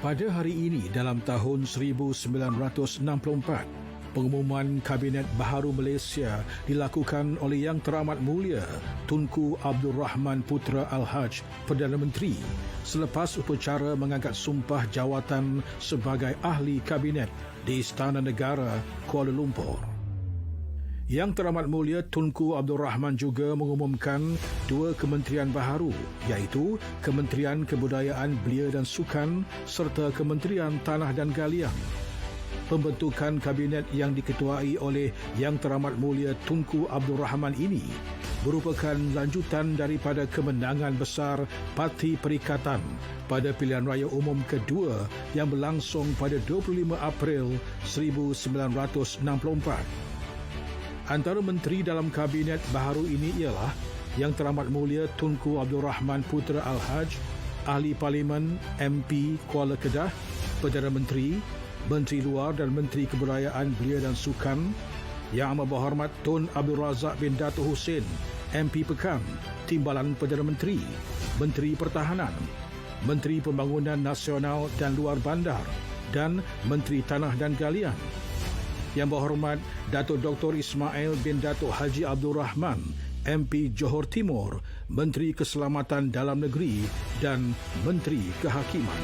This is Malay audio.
Pada hari ini dalam tahun 1964, pengumuman Kabinet Baharu Malaysia dilakukan oleh Yang Teramat Mulia Tunku Abdul Rahman Putra Al-Haj, Perdana Menteri, selepas upacara mengangkat sumpah jawatan sebagai ahli kabinet di Istana Negara Kuala Lumpur. Yang Teramat Mulia Tunku Abdul Rahman juga mengumumkan dua kementerian baharu iaitu Kementerian Kebudayaan Belia dan Sukan serta Kementerian Tanah dan Galian. Pembentukan kabinet yang diketuai oleh Yang Teramat Mulia Tunku Abdul Rahman ini merupakan lanjutan daripada kemenangan besar Parti Perikatan pada pilihan raya umum kedua yang berlangsung pada 25 April 1964. Antara menteri dalam kabinet baharu ini ialah Yang Teramat Mulia Tunku Abdul Rahman Putra Al-Haj, Ahli Parlimen MP Kuala Kedah, Perdana Menteri, Menteri Luar dan Menteri Kebudayaan Belia dan Sukan, Yang Amat Berhormat Tun Abdul Razak bin Dato' Hussein, MP Pekan, Timbalan Perdana Menteri, Menteri Pertahanan, Menteri Pembangunan Nasional dan Luar Bandar dan Menteri Tanah dan Galian. Yang Berhormat Datuk Dr. Ismail bin Datuk Haji Abdul Rahman, MP Johor Timur, Menteri Keselamatan Dalam Negeri dan Menteri Kehakiman.